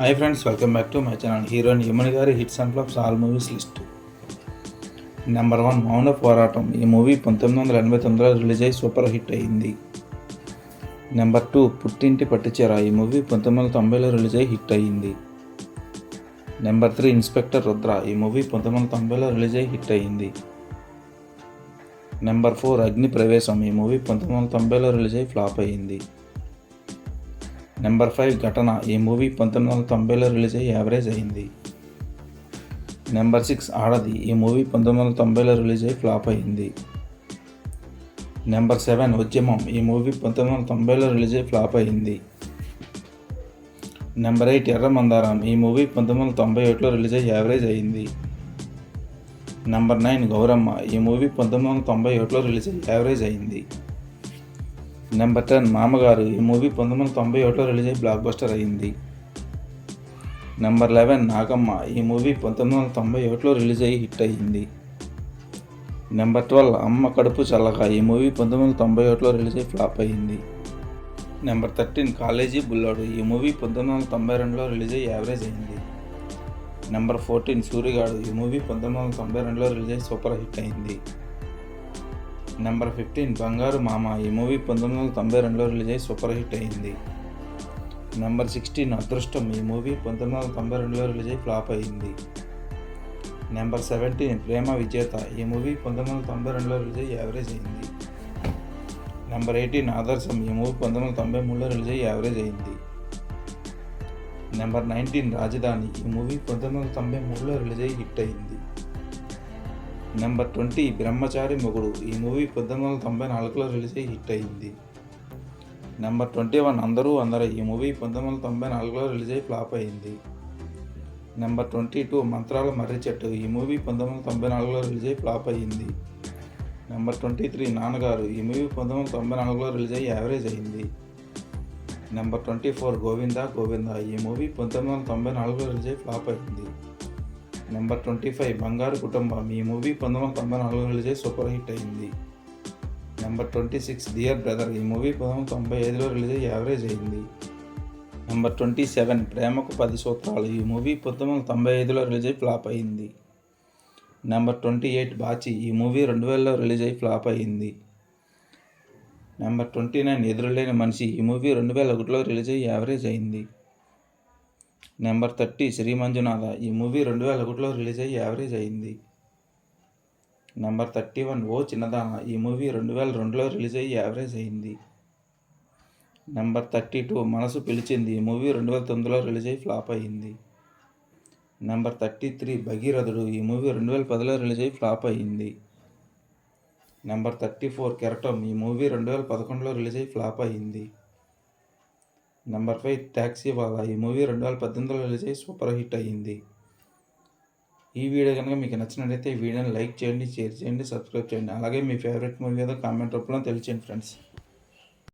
Hi friends welcome back to my channel heroine Yamuni గారి hits and flops all movies list number one Mouna Poratam ఈ movie పంతొమ్మిది వందల ఎనభై తొమ్మిదిలో release అయ్యి సూపర్ హిట్ అయింది. నెంబర్ టూ పుట్టింటి పట్టుచీర ఈ మూవీ పంతొమ్మిది వందల తొంభైలో రిలీజ్ అయ్యి హిట్ అయ్యింది నెంబర్ త్రీ ఇన్స్పెక్టర్ రుద్ర ఈ మూవీ పంతొమ్మిది వందల తొంభైలో రిలీజ్ అయ్యి హిట్ అయ్యింది నెంబర్ ఫోర్ అగ్ని ప్రవేశం ఈ మూవీ పంతొమ్మిది వందల తొంభైలో రిలీజ్ అయ్యి ఫ్లాప్ అయ్యింది నెంబర్ ఫైవ్ ఘటన. ఈ మూవీ పంతొమ్మిది వందల తొంభైలో రిలీజ్ అయ్యి యావరేజ్ అయింది. నెంబర్ సిక్స్ ఆడది. ఈ మూవీ పంతొమ్మిది వందల తొంభైలో రిలీజ్ అయ్యి ఫ్లాప్ అయింది. నెంబర్ సెవెన్ ఉద్యమం. ఈ మూవీ పంతొమ్మిది వందల తొంభైలో రిలీజ్ అయ్యి ఫ్లాప్ అయింది. నెంబర్ ఎయిట్ ఎర్ర మందారం. ఈ మూవీ పంతొమ్మిది వందల తొంభై ఒకటిలో రిలీజ్ అయ్యి యావరేజ్ అయింది. Number nine Gowramma. ఈ మూవీ పంతొమ్మిది వందల తొంభై ఒకటిలో రిలీజ్ అయ్యి యావరేజ్ అయింది. నెంబర్ టెన్ మామగారు ఈ మూవీ పంతొమ్మిది వందల తొంభై ఒకటిలో రిలీజ్ అయ్యి బ్లాక్ బస్టర్ అయింది నెంబర్ లెవెన్ నాగమ్మ ఈ మూవీ పంతొమ్మిది వందల తొంభై ఒకటిలో రిలీజ్ అయ్యి హిట్ అయ్యింది. నెంబర్ ట్వెల్వ్ అమ్మ కడుపు చల్లగా ఈ మూవీ పంతొమ్మిది వందల తొంభై ఒకటిలో రిలీజ్ అయ్యి ఫ్లాప్ అయ్యింది. నెంబర్ థర్టీన్ కాలేజీ బుల్లాడు ఈ మూవీ పంతొమ్మిది వందల తొంభై రెండులో రిలీజ్ అయ్యి యావరేజ్ అయింది నెంబర్ ఫోర్టీన్ సూర్యగాడు ఈ మూవీ పంతొమ్మిది వందల తొంభై రెండులో రిలీజ్ అయ్యి సూపర్ హిట్ అయింది నెంబర్ ఫిఫ్టీన్ బంగారు మామ. ఈ మూవీ పంతొమ్మిది వందల తొంభై రెండులో రిలీజ్ అయ్యి సూపర్ హిట్ అయింది. Number sixteen Adrushtam. ఈ మూవీ పంతొమ్మిది వందల తొంభై రెండులో రిలీజ్ అయ్యి ఫ్లాప్ అయింది. నెంబర్ సెవెంటీన్ ప్రేమ విజేత. ఈ మూవీ పంతొమ్మిది వందల తొంభై రెండులో రిలీజ్ అయ్యి యావరేజ్ అయింది. నెంబర్ ఎయిటీన్ ఆదర్శం. ఈ మూవీ పంతొమ్మిది వందల తొంభై మూడులో రిలీజ్ అయ్యి యావరేజ్ అయింది. నెంబర్ నైన్టీన్ రాజధాని. ఈ మూవీ పంతొమ్మిది వందల తొంభై మూడులో రిలీజ్ అయ్యి హిట్ అయింది. నెంబర్ ట్వంటీ బ్రహ్మచారి మొగుడు. ఈ మూవీ పంతొమ్మిది వందల తొంభై నాలుగులో రిలీజ్ అయ్యి హిట్ అయింది. నెంబర్ ట్వంటీ వన్ అందరూ అందరూ ఈ మూవీ పంతొమ్మిది వందల తొంభై నాలుగులో రిలీజ్ అయ్యి ఫ్లాప్ అయింది. నెంబర్ ట్వంటీ టూ మంత్రాల మర్రి చెట్టు. ఈ మూవీ పంతొమ్మిది వందల తొంభై నాలుగులో రిలీజ్ అయ్యి ఫ్లాప్ అయింది నెంబర్ ట్వంటీ త్రీ నాన్నగారు. ఈ మూవీ పంతొమ్మిది వందల తొంభై నాలుగులో రిలీజ్ అయ్యి యావరేజ్ అయింది. Number twenty four Govinda Govinda. ఈ మూవీ పంతొమ్మిది వందల తొంభై నాలుగులో రిలీజ్ అయ్యి ఫ్లాప్ అయింది. నెంబర్ ట్వంటీ ఫైవ్ బంగారు కుటుంబం. ఈ మూవీ పంతొమ్మిది వందల తొంభై నాలుగులో రిలీజ్ సూపర్ హిట్ అయింది. Number twenty six dear brother. ఈ మూవీ పంతొమ్మిది వందల తొంభై ఐదులో రిలీజ్ అయ్యి యావరేజ్ అయింది. నెంబర్ ట్వంటీ సెవెన్ ప్రేమకు పది సూత్రాలు. ఈ మూవీ పంతొమ్మిది వందల తొంభై ఐదులో రిలీజ్ అయ్యి ఫ్లాప్ అయింది. Number twenty eight Bachi. ఈ మూవీ రెండు వేలలో రిలీజ్ అయ్యి ఫ్లాప్ అయింది. నెంబర్ ట్వంటీ నైన్ ఎదురులేని మనిషి. ఈ మూవీ రెండు వేల ఒకటిలో రిలీజ్ అయ్యి యావరేజ్ అయింది. నెంబర్ థర్టీ శ్రీ మంజునాథ ఈ మూవీ రెండు వేల ఒకటిలో రిలీజ్ అయ్యి యావరేజ్ అయింది. నెంబర్ థర్టీ వన్ ఓ చిన్నదాన. ఈ మూవీ రెండు వేల రెండులో రిలీజ్ అయ్యి యావరేజ్ అయింది. నెంబర్ థర్టీ టూ మనసు పిలిచింది. ఈ మూవీ రెండు వేల తొమ్మిదిలో రిలీజ్ అయ్యి ఫ్లాప్ అయింది. నెంబర్ థర్టీ త్రీ భగీరథుడు. ఈ మూవీ రెండు వేల పదిలో రిలీజ్ అయ్యి ఫ్లాప్ అయింది. నెంబర్ థర్టీ ఫోర్ కెరటం. ఈ మూవీ రెండు వేల పదకొండులో రిలీజ్ అయ్యి ఫ్లాప్ అయింది. నెంబర్ ఫైవ్ ట్యాక్సీ వాలా ఈ మూవీ రెండు వేల పద్దెనిమిదిలో రిలీజ్ అయ్యి సూపర్ హిట్ అయ్యింది. ఈ వీడియో కనుక మీకు నచ్చినట్లయితే ఈ వీడియోని లైక్ చేయండి షేర్ చేయండి సబ్స్క్రైబ్ చేయండి. అలాగే మీ ఫేవరెట్ మూవీ ఏదో కామెంట్ రూపంలో తెలియచేయండి ఫ్రెండ్స్.